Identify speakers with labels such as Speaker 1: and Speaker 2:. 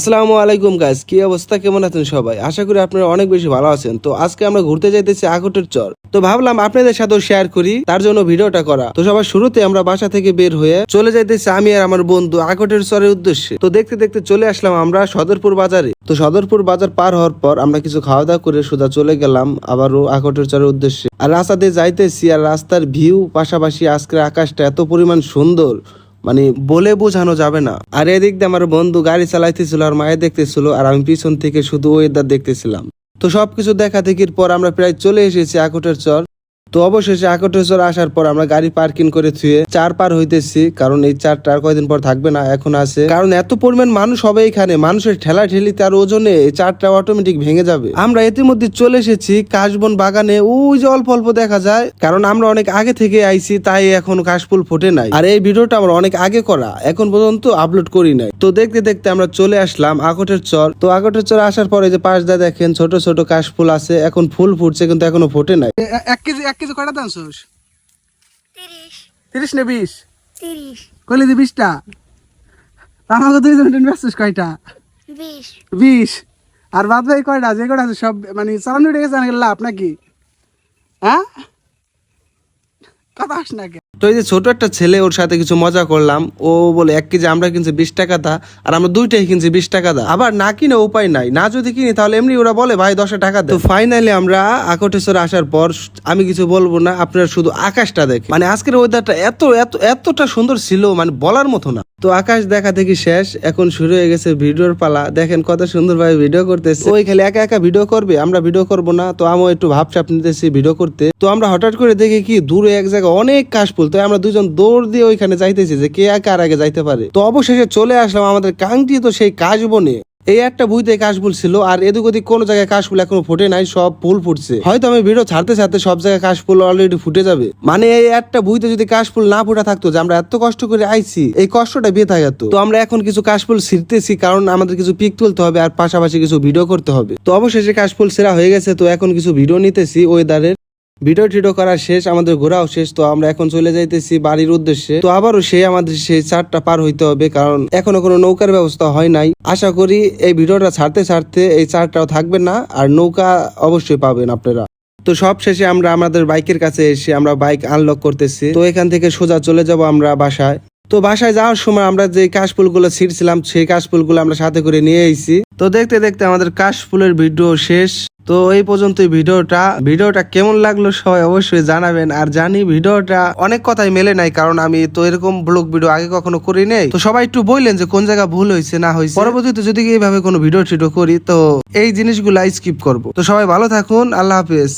Speaker 1: আসসালামু আলাইকুম গাইস কি অবস্থা? কেমন আছেন সবাই? আশা করি আপনারা অনেক বেশি ভালো আছেন। তো আজকে আমরা ঘুরতে যাইতেছি আকটের চর। তো ভাবলাম আপনাদের সাথেও শেয়ার করি, তার জন্য ভিডিওটা করা। তো সবার শুরুতে আমরা বাসা থেকে বের হয়ে চলে যাইতেছি আমি আর আমার বন্ধু আকটের চরের উদ্দেশ্যে। তো দেখতে দেখতে চলে আসলাম আমরা সদরপুর বাজারে। তো সদরপুর বাজার পার হওয়ার পর আমরা কিছু খাওয়া দাওয়া করে সোজা চলে গেলাম আবারও আকটের চরের উদ্দেশ্যে। আর রাস্তা দিয়ে যাইতেছি আর রাস্তার ভিউ পাশাপাশি আজকের আকাশটা এত পরিমাণ সুন্দর। মানে বলে বোঝানো যাবে না। আর এদিক দিয়ে আমার বন্ধু গাড়ি চালাইতেছিল আর মায়ের দেখতেছিল আর আমি পিছন থেকে শুধু ওয়েদার দেখতেছিলাম। তো সবকিছু দেখা দেখির পর আমরা প্রায় চলে এসেছি আকুটের চর। তো অবশেষে আকটের চর আসার পর আমরা গাড়ি পার্কিং করে থুয়ে চার পার হইতেছি, কারণ এই চারটা আর কয়দিন পর থাকবে না, এখন আছে। কারণ এত পরিমাণ মানুষ হবে এখানে, মানুষের ঠেলা ঠেলি আর ওজনে এই চারটা অটোমেটিক ভেঙে যাবে। আমরা ইতিমধ্যে চলে এসেছি কাশবন বাগানে, ওই যে অল্প অল্প দেখা যায়, কারণ আমরা অনেক আগে থেকে আইছি, তাই এখন কাশফুল ফোটে নাই। আর এই ভিডিওটা আমরা অনেক আগে করা, এখন পর্যন্ত আপলোড করি নাই। তো দেখতে দেখতে আমরা চলে আসলাম আকটের চর তো আকটের চর আসার পরে যে পাশ দা দেখেন ছোট ছোট কাশফুল আছে, এখন ফুল ফুটছে কিন্তু এখনও ফোটে নাই।
Speaker 2: এক কেজি, এক কেজি কয়টা
Speaker 3: তিরিশ।
Speaker 2: তিরিশ না বিশ? কইলে দি বিশটা। আমাকে দুইজন ইনভেস্ট কয়টা?
Speaker 3: বিশ।
Speaker 2: আর বাদ ভাই কয়টা? যে কয়টা আছে সব মানে চালানো উঠে গেছে লাভ নাকি? হ্যাঁ? কথা আস নাকি
Speaker 1: তো এই যে ছোট একটা ছেলে, ওর সাথে কিছু মজা করলাম। ও বলে, এক কেজি আমরা কিনছি বিশ টাকা দা, আর আমরা দুইটাই কিনছি বিশ টাকা দা। আবার না কিনে উপায় নাই। না যদি কিনি, তাহলে এমনি ওরা বলে, ভাই দশটা টাকা তো ফাইনালি আমরা আকটেশ্বর আসার পর, আমি কিছু বলব না, আপনারা শুধু আকাশটা দেখে মানে আজকের ওয়েদারটা এত এত, এতটা সুন্দর ছিল মানে বলার মতো না। তো আকাশ দেখা থেকে শেষ, এখন শুরু হয়ে গেছে ভিডিওর পালা। দেখেন কত সুন্দর ভাবে ভিডিও করতেছে। ওই খালি একা একা ভিডিও করবে, আমরা ভিডিও করব না। তো আমিও একটু ভাবসাপ নিতেছি ভিডিও করতে। তো আমরা হঠাৎ করে দেখি কি, দূরে এক জায়গায় অনেক কাশফুল। তো আমরা দুজন দৌড় দিয়ে ওইখানে যাইতেছি যে কে একা আর আগে যাইতে পারে। তো অবশেষে চলে আসলাম আমাদের কাঙ্ক্ষিত সেই কাশ কাশবনে। এই একটা বুইতে কাশফুল ছিল, আর এদিক ওদিক কোনো জায়গায় কাশফুল এখনও ফুটে নাই, সব ফুল ফুটছে। হয়তো আমি ভিডিও ছাড়তে ছাড়তে সব জায়গায় কাশফুল অলরেডি ফুটে যাবে। মানে এই একটা বুইতে যদি কাশফুল না ফুটা থাকতো যে আমরা এত কষ্ট করে আইছি, এই কষ্টটা বেঁধে যেত তো। আমরা এখন কিছু কাশফুল ছিঁড়তেছি, কারণ আমাদের কিছু পিক তুলতে হবে আর পাশাপাশি কিছু ভিডিও করতে হবে। তো অবশেষে কাশফুল সেরা হয়ে গেছে, তো এখন কিছু ভিডিও নিতেছি ওয়েদারের ভিডিও টিডিও করা শেষ, আমাদের ঘোরাও শেষ, তো আমরা এখন চলে যাইতেছি বাড়ির উদ্দেশ্যে। তো আবারও সেই আমাদের সেই চারটা পার হইতে হবে, কারণ এখনও কোনো নৌকার ব্যবস্থা হয় নাই। আশা করি এই ভিডিওটা ছাড়তে ছাড়তে এই চারটাও থাকবে না, আর নৌকা অবশ্যই পাবেন আপনারা। তো সব শেষে আমরা আমাদের বাইকের কাছে এসে আমরা বাইক আনলক করতেছি। তো এখান থেকে সোজা চলে যাব আমরা বাসায়। তো বাসায় যাওয়ার সময় আমরা যে কাশফুলগুলো ছিঁড়ছিলাম, সেই কাশফুলগুলো আমরা সাথে করে নিয়ে এসেছি তো দেখতে দেখতে আমাদের কাশফুলের ভিডিও শেষ। তো এই পর্যন্তই ভিডিওটা। ভিডিওটা কেমন লাগল সবাই অবশ্যই জানাবেন। আর জানি ভিডিওটা অনেক কথাই মেলে নাই, কারণ আমি তো এরকম ব্লগ ভিডিও আগে কখনো করি নাই। তো সবাই একটু বললেন যে কোন জায়গা ভুল হয়েছে, না হয়েছে। পরবর্তীতে যদি এইভাবে কোনো ভিডিও টিডিও করি, তো এই জিনিসগুলো স্কিপ করব। তো সবাই ভালো থাকুন। আল্লাহ হাফেজ।